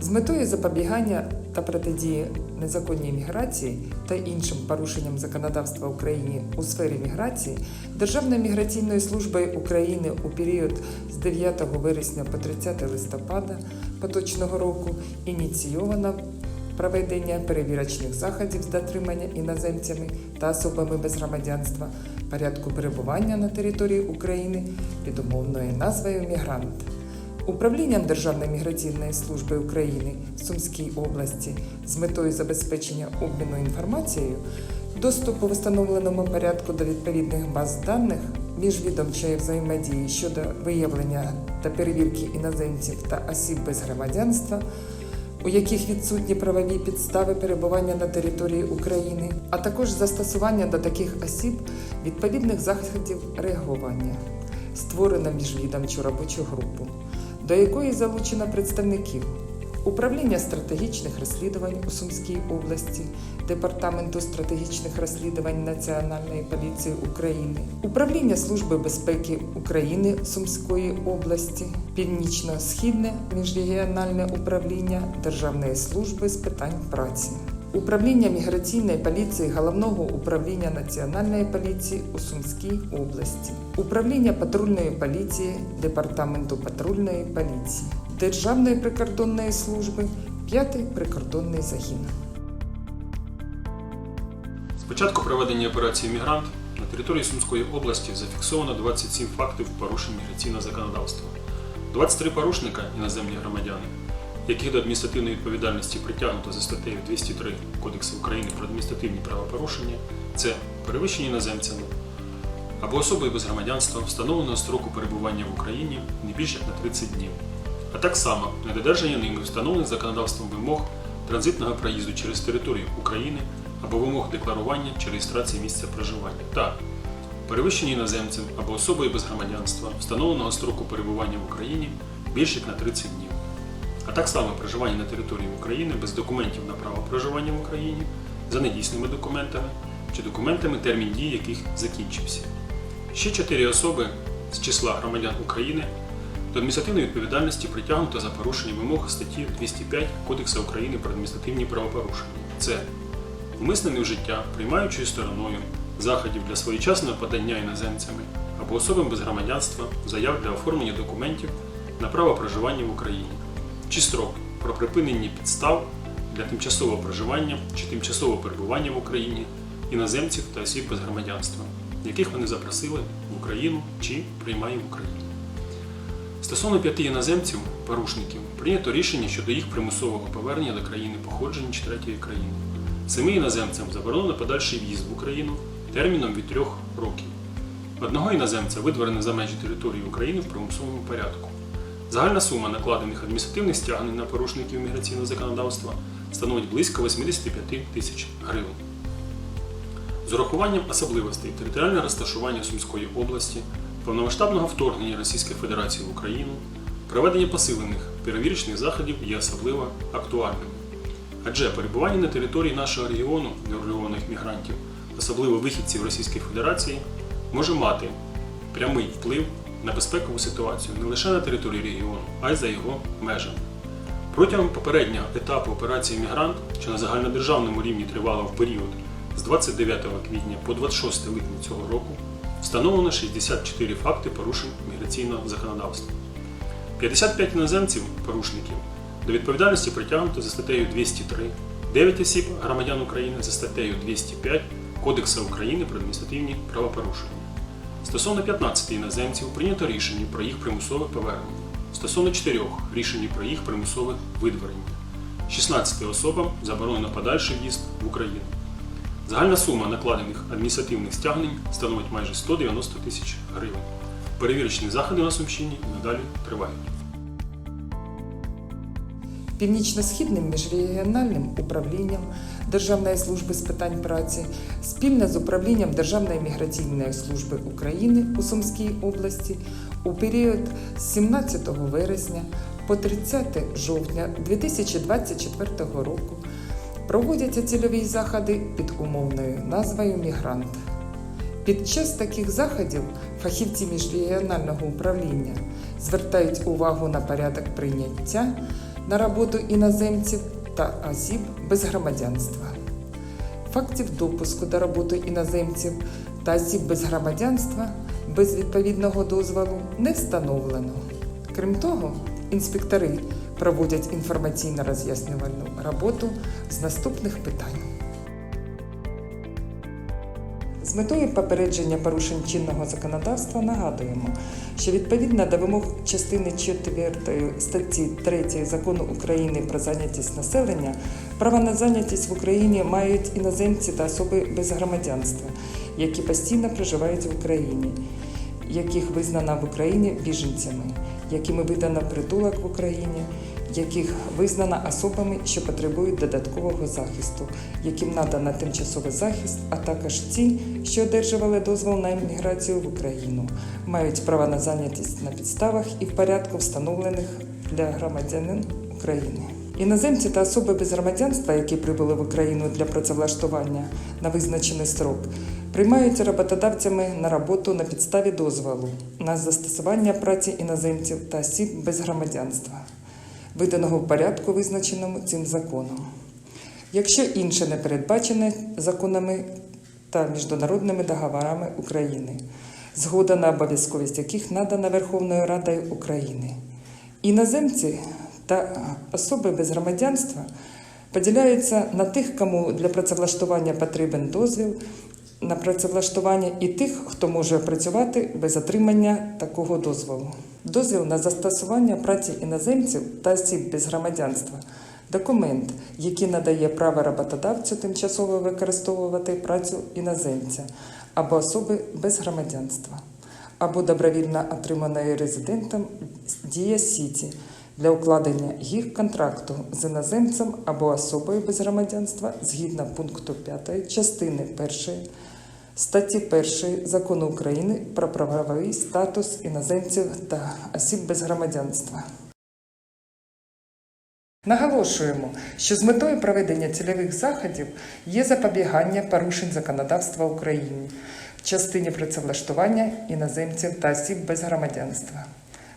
З метою запобігання та протидії незаконній міграції та іншим порушенням законодавства України у сфері міграції Державною міграційною службою України у період з 9 вересня по 30 листопада поточного року ініційовано проведення перевірочних заходів з дотримання іноземцями та особами без громадянства порядку перебування на території України під умовною назвою Мігрант. Управлінням Державної міграційної служби України в Сумській області з метою забезпечення обміну інформацією, доступу в встановленому порядку до відповідних баз даних міжвідомчої взаємодії щодо виявлення та перевірки іноземців та осіб без громадянства, у яких відсутні правові підстави перебування на території України, а також застосування до таких осіб відповідних заходів реагування. Створено міжвідомчу робочу групу, до якої залучено представників Управління стратегічних розслідувань у Сумській області, Департаменту стратегічних розслідувань Національної поліції України, Управління Служби безпеки України Сумської області, Північно-Східне міжрегіональне управління Державної служби з питань праці. Управління міграційної поліції Головного управління Національної поліції у Сумській області, Управління патрульної поліції Департаменту патрульної поліції, Державної прикордонної служби, 5-й прикордонний загін. З початку проведення операції Мігрант на території Сумської області зафіксовано 27 фактів порушень міграційного законодавства. 23 порушника іноземні громадяни, яких до адміністративної відповідальності притягнуто за статтею 203 Кодексу України про адміністративні правопорушення, це перевищення іноземцями або особою без громадянства, встановленого строку перебування в Україні не більше як на 30 днів, а так само недодержання ними встановлених законодавством вимог транзитного проїзду через територію України або вимог декларування чи реєстрації місця проживання. Та перевищення іноземцем або особою без громадянства, встановленого строку перебування в Україні більше як на 30 днів, а так само проживання на території України без документів на право проживання в Україні за недійсними документами чи документами, термін дії яких закінчився. Ще чотири особи з числа громадян України до адміністративної відповідальності притягнуто за порушення вимог статті 205 Кодексу України про адміністративні правопорушення. Це умисне невжиття приймаючою стороною заходів для своєчасного подання іноземцями або особам без громадянства заяв для оформлення документів на право проживання в Україні, чи строк про припинення підстав для тимчасового проживання чи тимчасового перебування в Україні іноземців та осіб без громадянства, яких вони запросили в Україну чи приймає в Україні. Стосовно п'яти іноземців, порушників, прийнято рішення щодо їх примусового повернення до країни походження чи третьої країни. Семи іноземцям заборонено подальший в'їзд в Україну терміном від трьох років. Одного іноземця видворено за межі території України в примусовому порядку. Загальна сума накладених адміністративних стягнень на порушників міграційного законодавства становить близько 85 тисяч гривень. З урахуванням особливостей територіального розташування Сумської області, повномасштабного вторгнення Російської Федерації в Україну, проведення посилених перевірочних заходів є особливо актуальним. Адже перебування на території нашого регіону неурегульованих мігрантів, особливо вихідців Російської Федерації, може мати прямий вплив на безпекову ситуацію не лише на території регіону, а й за його межами. Протягом попереднього етапу операції Мігрант, що на загальнодержавному рівні тривала в період з 29 квітня по 26 липня цього року, встановлено 64 факти порушень міграційного законодавства. 55 іноземців порушників до відповідальності притягнуто за статтею 203, 9 осіб громадян України за статтею 205 Кодексу України про адміністративні правопорушення. Стосовно 15 іноземців прийнято рішення про їх примусове повернення. Стосовно 4 рішення про їх примусове видворення. 16 особам заборонено подальший в'їзд в Україну. Загальна сума накладених адміністративних стягнень становить майже 190 тисяч гривень. Перевірочні заходи на Сумщині надалі тривають. Північно-східним міжрегіональним управлінням Державної служби з питань праці спільно з управлінням Державної міграційної служби України у Сумській області у період з 17 вересня по 30 жовтня 2024 року проводяться цільові заходи під умовною назвою Мігрант. Під час таких заходів фахівці міжрегіонального управління звертають увагу на порядок прийняття на роботу іноземців та осіб без громадянства. Фактів допуску до роботи іноземців та осіб без громадянства без відповідного дозволу не встановлено. Крім того, інспектори проводять інформаційно роз'яснювальну роботу з наступних питань. З метою попередження порушень чинного законодавства нагадуємо, що відповідно до вимог частини 4 статті 3 закону України про зайнятість населення, право на зайнятість в Україні мають іноземці та особи без громадянства, які постійно проживають в Україні, яких визнано в Україні біженцями, якими видано притулок в Україні, яких визнано особами, що потребують додаткового захисту, яким надано тимчасовий захист, а також ті, що одержували дозвол на імміграцію в Україну, мають право на зайнятість на підставах і в порядку, встановлених для громадянин України. Іноземці та особи без громадянства, які прибули в Україну для працевлаштування на визначений строк, приймаються роботодавцями на роботу на підставі дозволу на застосування праці іноземців та осіб без громадянства, виданого в порядку, визначеному цим законом. Якщо інше не передбачене законами та міжнародними договорами України, згода на обов'язковість яких надана Верховною Радою України. Іноземці та особи без громадянства поділяються на тих, кому для працевлаштування потрібен дозвіл на працевлаштування, і тих, хто може працювати без отримання такого дозволу. Дозвіл на застосування праці іноземців та осіб без громадянства. Документ, який надає право роботодавцю тимчасово використовувати працю іноземця або особи без громадянства, або добровільно отриманої резидентом Дія Сіті для укладення їх контракту з іноземцем або особою без громадянства згідно пункту 5 частини 1 статті 1 Закону України про правовий статус іноземців та осіб без громадянства. Наголошуємо, що з метою проведення цільових заходів є запобігання порушень законодавства України в частині працевлаштування іноземців та осіб без громадянства.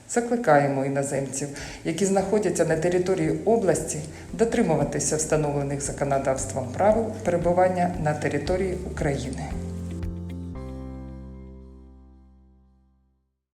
Закликаємо іноземців, які знаходяться на території області, дотримуватися встановлених законодавством правил перебування на території України.